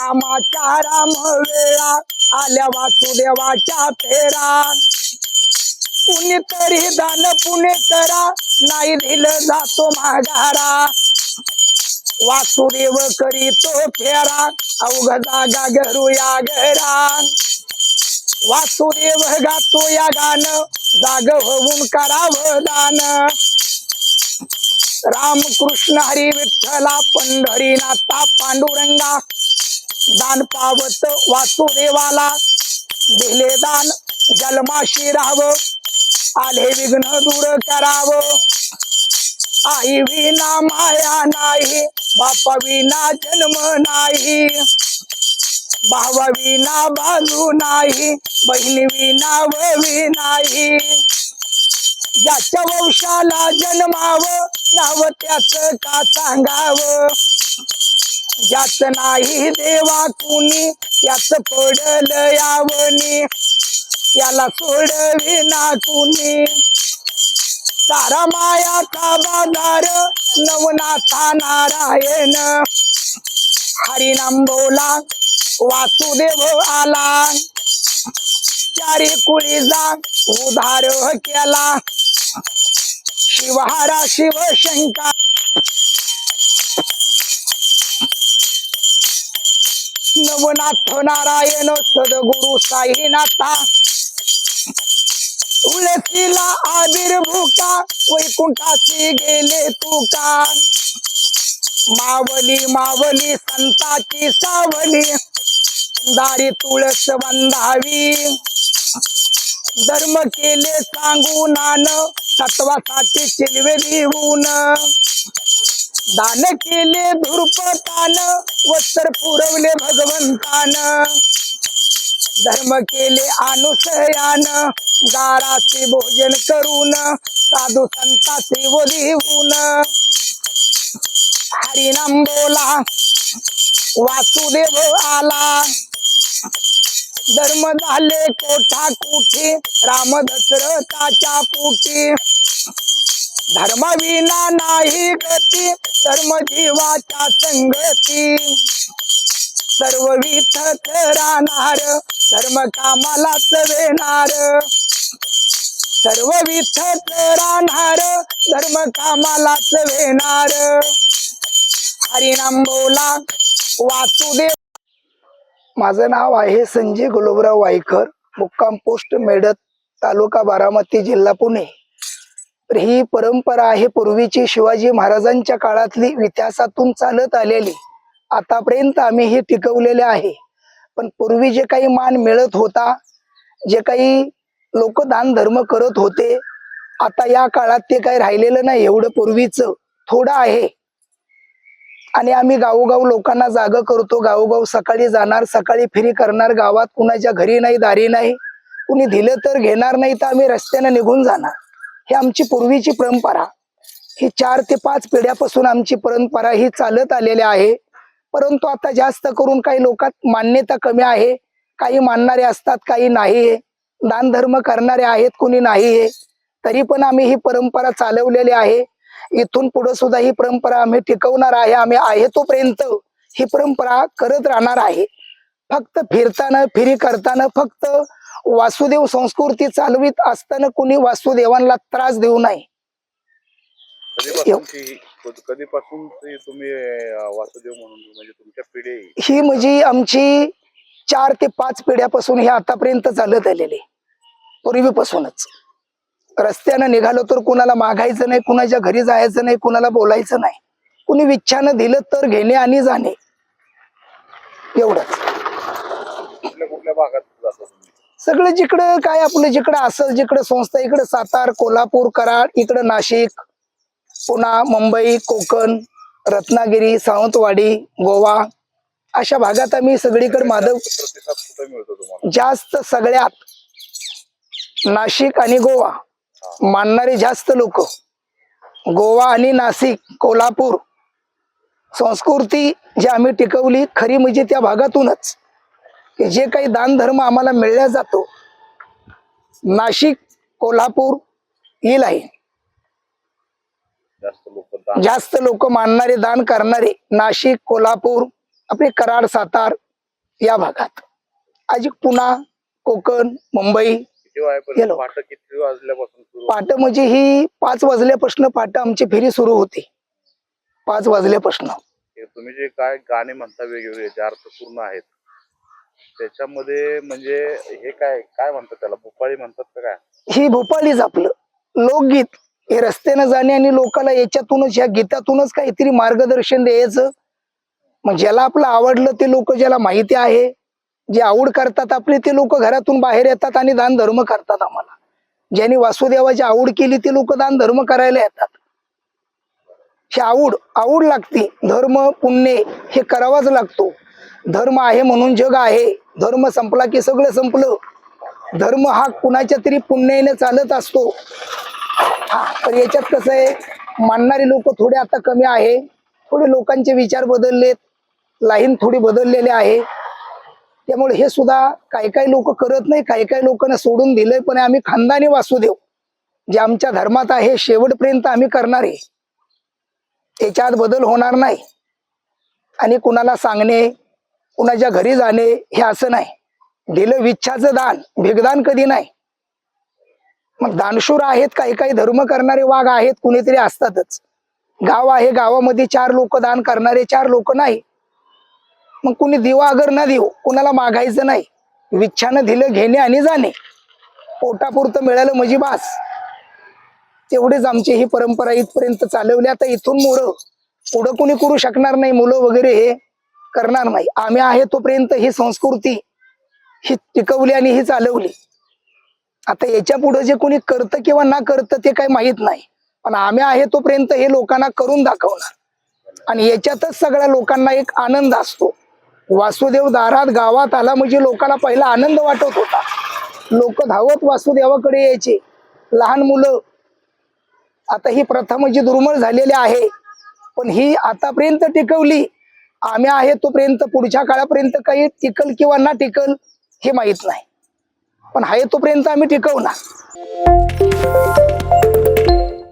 रामाच्या राम वेळा आल्या वासुदेवाच्या फेरा. कुणीतरी दान पुणे करा नाही दिलं जातो माघारा. वासुदेव करीतो फेरा अवघ जागा घरूया घरा. वासुदेव गातो या गाणं जाग होऊन करावं दान. रामकृष्ण हरी विठ्ठला पंढरीनाथा पांडुरंगा दान पावत वासुदेवाला. दिले दान जन्माशी राहावं. आले विघ्न दूर करावं. आई विना माया नाही बापा विना जन्म नाही. भावा विना बांधू नाही बहिणी विना ववी नाही. ज्याच्या वंशाला जन्माव नाव त्याच का सांगावं? यात नाही देवा कुणी याच पडल यावनी याला सोडविना कुणी. सारा मायाचा बाजार नवनाथा नारायण. हरिनाम बोला वासुदेव आला. चारी कुळीचा उधार केला. शिवहारा शिवशंका. रघुनाथ नारायण सदगुरु साईनाथा. तुळशीला आविर्भूका वैकुंठाची गेले तुका मावली मावली संताची सावली. दारी तुळस बंधावी. धर्म केले सांगू नान सत्वासाठी चिलवे लिहून. दान केले धुरपतान वस्त्र पुरवले भगवंतान. धर्म केले अनुसयान गाराचे भोजन करून साधू संताचे लिहून हरिनाम बोला वासुदेव आला. धर्म झाले कोठा कुठे राम दशरथाच्या पोटी. धर्मविना नाही गती धर्म जीवाच्या संगती. सर्व विथ राहणार धर्म कामालाच वेणार सर्व विथ राहणार धर्म कामालाच वेणार हरिनाम बोला वासुदेव. माझं नाव आहे संजय गुलाबराव वायकर मुक्काम पोस्ट मेडत तालुका बारामती जिल्हा पुणे. तर ही परंपरा आहे पूर्वीची शिवाजी महाराजांच्या काळातली इतिहासातून चालत आलेली. आतापर्यंत आम्ही हे टिकवलेले आहे. पण पूर्वी जे काही मान मिळत होता जे काही लोक दान धर्म करत होते आता या काळात ते काही राहिलेलं नाही एवढं पूर्वीच थोडं आहे. आणि आम्ही गावोगाव लोकांना जाग करतो गावोगाव सकाळी जाणार सकाळी फेरी करणार गावात कुणाच्या घरी नाही दारी नाही कुणी दिलं तर घेणार नाही तर आम्ही रस्त्याने निघून जाणार. ही आमची पूर्वीची परंपरा. ही चार ते पाच पिढ्यापासून आमची परंपरा ही चालत आलेली आहे. परंतु आता जास्त करून काही लोकात मान्यता कमी आहे. काही मानणारे असतात काही नाही. दान धर्म करणारे आहेत कुणी नाही. तरी पण आम्ही ही परंपरा चालवलेली आहे. इथून पुढे सुद्धा ही परंपरा आम्ही टिकवणार आहे. आम्ही आहे तोपर्यंत ही परंपरा करत राहणार आहे. फक्त फिरताना फिरी करताना फक्त वासुदेव संस्कृती चालवीत असताना कुणी वासुदेवांना त्रास देऊ नये. कधीपासून तुम्ही वासुदेव म्हणून म्हणजे तुमच्या पिढी? ही म्हणजे आमची चार ते पाच पिढ्यापासून हे आतापर्यंत चालत आलेले पूर्वीपासूनच. रस्त्यानं निघालो तर कुणाला मागायचं नाही कुणाच्या घरी जायचं नाही कुणाला बोलायचं नाही. कुणी विच्छानं दिलं तर घेणे आणि जाणे. एवढंच कुठल्या कुठल्या भागात जाता तुम्ही सगळं जिकडं काय आपलं जिकडं असं जिकडं संस्था इकडं सातार कोल्हापूर कराड इकडं नाशिक पुणा मुंबई कोकण रत्नागिरी सावंतवाडी गोवा अशा भागात आम्ही सगळीकडे माधव जास्त सगळ्यात नाशिक आणि गोवा मानणारे जास्त लोक. गोवा आणि नाशिक कोल्हापूर संस्कृती जी आम्ही टिकवली खरी म्हणजे त्या भागातूनच. की जे काही दान धर्म आम्हाला मिळला जातो नाशिक कोल्हापूर ही लाईन. जास्त लोक मानणारे दान करणारे नाशिक कोल्हापूर आपले कराड सातार या भागात. अजिक पुणा कोकण मुंबई पाट म्हणजे ही पाच वाजल्यापासून पाट आमची फेरी सुरू होते. पाच वाजल्यापासून. तुम्ही जे काय गाणे म्हणता वेगवेगळे जे अर्थपूर्ण आहेत त्याच्यामध्ये म्हणजे हे काय काय म्हणतात त्याला? भोपाळी म्हणतात का काय? ही भोपाळीच आपलं. लोकगीत. हे रस्त्यानं जाणे आणि लोकांना याच्यातूनच या गीतातूनच काहीतरी मार्गदर्शन द्यायचं. मग ज्याला आपलं आवडलं ते लोक ज्याला माहिती आहे. जे आवड करतात आपले ते लोक घरातून बाहेर येतात आणि दान धर्म करतात आम्हाला. ज्यांनी वासुदेवाची आवड केली ते लोक दान धर्म करायला येतात. ही आवड आवड लागते. धर्म पुण्य हे करावाच लागतो. धर्म आहे म्हणून जग आहे. धर्म संपला की सगळं संपलं. धर्म हा कुणाच्या तरी पुण्याने चालत असतो. हा तर याच्यात कसं आहे मानणारे लोक थोडे आता कमी आहे. थोडे लोकांचे विचार बदललेत. लाईन थोडी बदललेली आहे. त्यामुळे हे सुद्धा काही काही लोक करत नाही काही काही लोकांना सोडून दिलंय पण आम्ही खानदानी वासुदेव जे आमच्या धर्मात आहे शेवटपर्यंत आम्ही करणार आहे. त्याच्यात बदल होणार नाही. आणि कुणाला सांगणे कुणाच्या घरी जाणे हे असं नाही. दिलं विच्छाचं दान भेगदान कधी नाही. मग दानशूर आहेत काही काही धर्म करणारे वाघ आहेत कुणीतरी असतातच. गाव आहे गावामध्ये चार लोक दान करणारे चार लोक नाही. मग कुणी दिवा अगर न देऊ कुणाला मागायचं नाही. विच्छानं दिलं घेणे आणि जाणे. पोटापुरतं मिळालं म्हणजे बास. तेवढेच आमची ही परंपरा इथपर्यंत चालवली. आता इथून मुळं पुढं कुणी करू शकणार नाही मुलं वगैरे हे. करणार नाही. आम्ही आहे तोपर्यंत ही संस्कृती ही टिकवली आणि ही चालवली. आता याच्यापुढे जे कोणी करतं किंवा ना करतं ते काही माहीत नाही. पण आम्ही आहे तोपर्यंत हे लोकांना करून दाखवणार. आणि याच्यातच सगळ्या लोकांना एक आनंद असतो. वासुदेव दारात गावात आला म्हणजे लोकांना पहिला आनंद वाटत होता. लोक धावत वासुदेवाकडे यायचे. लहान मुलं आता ही प्रथा म्हणजे दुर्मळ झालेली आहे. पण ही आतापर्यंत टिकवली. आम्ही आहे तोपर्यंत पुढच्या काळापर्यंत काही टिकल किंवा ना टिकल हे माहीत नाही. पण आहे तोपर्यंत आम्ही टिकवणार.